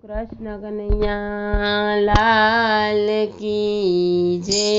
કૃષ્ણ કનૈયા લાલ કી જે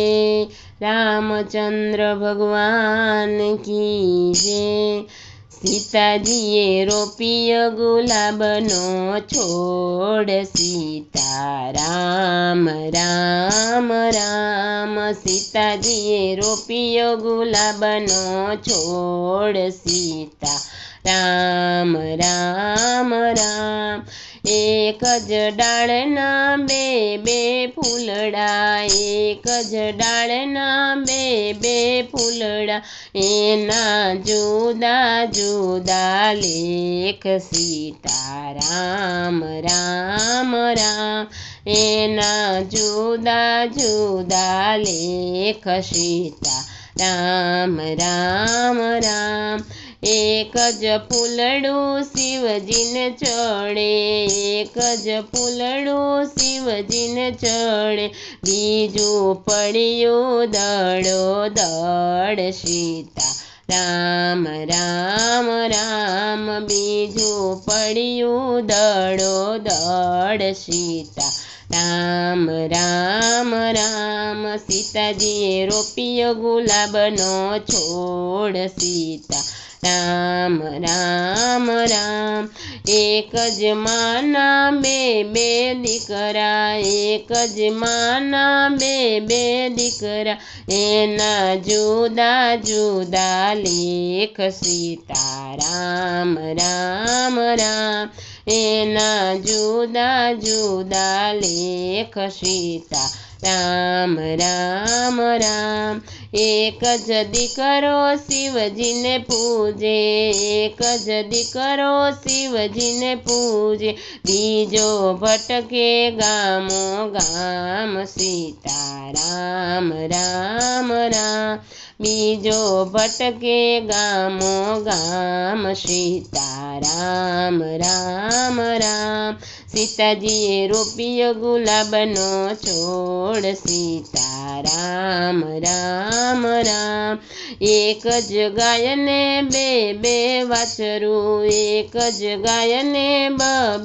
રામચંદ્ર ભગવાન કી જે સીતાજીએ રોપિયો ગુલાબનો છોડ. સીતા રામ રામ. રામ સીતાજીએ રોપિયો ગુલાબનો છોડ. સીતા રામ રામ રામ. એક જ ડાળના બે બે ફૂલડા, એક જ ડાળના બે બે ફૂલડા, એના જુદા જુદા લેખ સીતારામ, રામ રામ, એના જુદા જુદા લેખ સીતા રામ રામ રામ એક જ ફૂલડું શિવજીને ચડે, એક જ ફૂલડું શિવજીને ચડે. બીજું પડ્યું દડો, દડ સીતા. રામ રામ રામ. બીજું પડ્યું દડો, દડ સીતા. રામ રામ રામ, સીતાજીએ રોપિયો ગુલાબનો છોડ સીતા. રામ રામ રામ, એક જ માના બે બે દીકરા, એક જ માના બે બે દીકરા, એના જુદા જુદા લેખ સીતા. રામ રામ રામ એના જુદા જુદા લેખ સીતા. રામ રામ રામ. એક જ દીકરો શિવજીને પૂજે, એક જ દીકરો શિવજીને પૂજે. બીજો ભટકે ગામો ગામ સીતારામ રામ રામ બીજો ભટકે ગામો ગામ સીતારામ રામ રામ રામ. સીતાજીએ રોપિયો ગુલાબનો છોડ સીતારામ, રામ રામ. એક જ ગાયને બે બે વાછરું. એક જ ગાયને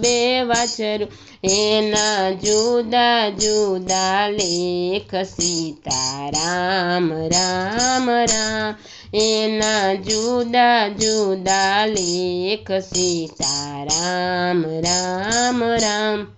બે વાછરું. એના જુદા જુદા લેખ સીતારામ રામ રામ. એના જુદા જુદા લેખ સીતારામ, રામ રામ.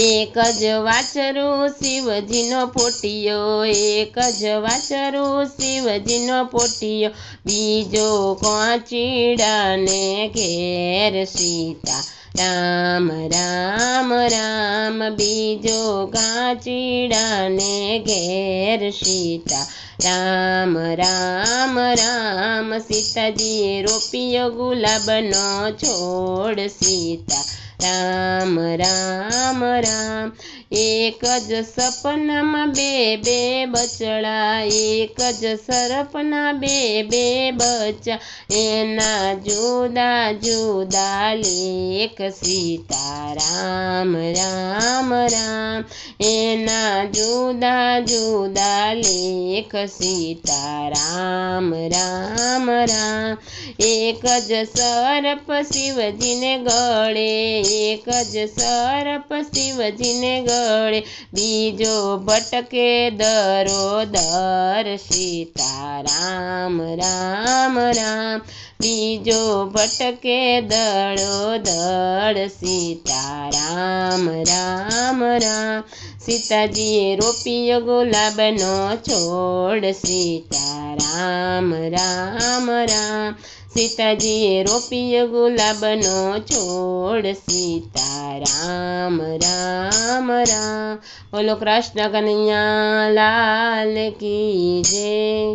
એક જ વાચરો શિવજીનો પોટિયો, એક જ વાચરો શિવજીનો પોટિયો. બીજો કોચીડાને ઘેર સીતા રામ રામ. રામ બીજો કાચીડાને ઘેર સીતા રામ રામ રામ સીતાજીએ રોપિયો ગુલાબનો છોડ સીતા. રામ રામ રામ. એક જ સપનામાં બે બે બચડા. એક જ સરપના બે બે બચા એના જુદા જુદા લેખ સીતારામ રામ રામ એના જુદા જુદા લેખ સીતારામ રામ રામ. એક જ સરપ શિવજીને ગળે. એક જ સરપ શિવજીને ગળે, બીજો ભટકે દરો દર સીતારામ રામ રામ. બીજો ભટકે દળો દળ સીતારામ રામ રામ. સીતાજીએ રોપિયો ગુલાબનો છોડ સીતારામ રામ રામ. સીતાજીએ રોપિયો ગુલાબનો છોડ. સીતારામ રામ રામ. બોલો કૃષ્ણ કનૈયા લાલ કી જય.